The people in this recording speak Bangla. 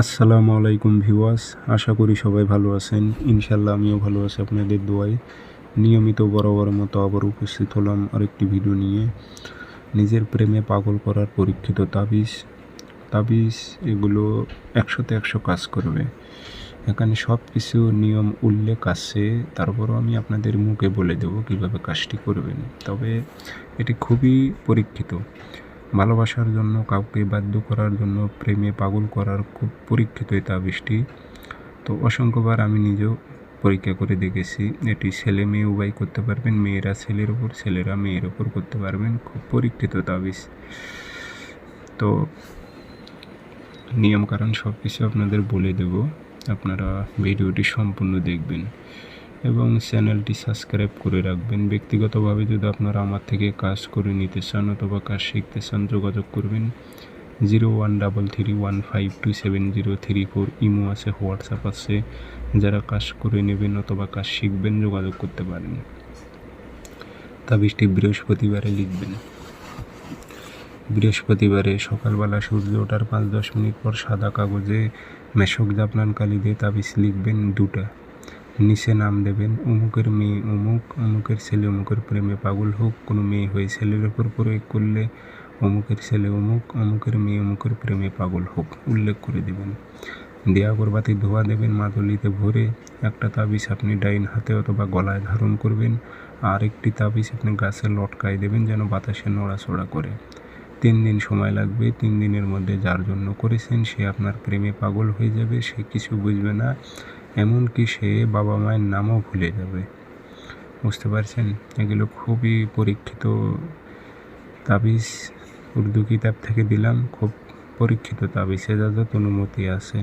আসসালামু আলাইকুম ভিউয়ার্স, আশা করি সবাই ভালো আছেন। ইনশাল্লাহ আমিও ভালো আছি আপনাদের দোয়ায়। নিয়মিত বরাবর মতো আবার উপস্থিত হলাম আরেকটি ভিডিও নিয়ে। নিজের প্রেমে পাগল করার পরীক্ষিত তাবিজ। তাবিজ এগুলো একশোতে একশো কাজ করবে। এখানে সব কিছু নিয়ম, উল্লেখ আছে। তারপরও আমি আপনাদের মুখে বলে দেবো কীভাবে কাজটি করবেন। তবে এটি খুবই পরীক্ষিত। ভালোবাসার জন্য, কাউকে বাধ্য করার জন্য, প্রেমে পাগল করার খুব পরীক্ষিত এই তাবিজটি তো অসংখ্যবার আমি নিজেও পরীক্ষা করে দেখেছি, এটি ছেলে মেয়ে উভয় করতে পারবেন, মেয়েরা ছেলের ওপর ছেলেরা মেয়ের ওপর করতে পারবেন, খুব পরীক্ষিত তাবিজ তো নিয়মকানুন সব কিছু আপনাদের বলে দেব, আপনারা ভিডিওটি সম্পূর্ণ দেখবেন। এবং চ্যানেলটি সাবস্ক্রাইব করে রাখবেন। ব্যক্তিগতভাবে যদি আপনারা আমার থেকে কাজ করে নিতে চান অথবা কাজ শিখতে চান, যোগাযোগ করবেন। Zero one double three one five two seven zero three four imo আছে, হোয়াটসঅ্যাপ আছে। যারা কাজ করে নেবেন অথবা কাজ শিখবেন, যোগাযোগ করতে পারেন। তাবিজটি বৃহস্পতিবারে লিখবেন। বৃহস্পতিবারে সকালবেলা সূর্য ওঠার পাঁচ দশ মিনিট পর সাদা কাগজে মেশক জাপনান কালি দিয়ে তাবিজ লিখবেন দুটা। নিচে নাম দেবেন অমুকের মেয়ে অমুক অমুকের ছেলে অমুকের প্রেমে পাগল হোক, কোনো মেয়ে হয়ে ছেলের ওপর প্রয়োগ করলে অমুকের ছেলে অমুক অমুকের মেয়ে অমুকের প্রেমে পাগল হোক, উল্লেখ করে দেবেন। দেয়া আগরবাতি ধোয়া দেবেন মাদলিতে ভরে, একটা তাবিজ আপনি ডাইন হাতে অথবা গলায় ধারণ করবেন, আর একটি তাবিজ আপনি গাছে লটকায় দেবেন যেন বাতাসে নড়াচড়া করে। তিন দিন সময় লাগবে, তিন দিনের মধ্যে যার জন্য করেছেন সে আপনার প্রেমে পাগল হয়ে যাবে, সে কিছু বুঝবে না। এমনকি সে বাবা মায়ের নামও ভুলে যাবে। বুঝতে পারছেন? এগুলো খুবই পরীক্ষিত তাবিজ। উর্দু কিতাব থেকে দিলাম, খুব পরীক্ষিত তাবিজ। এজাজত অনুমতি আছে।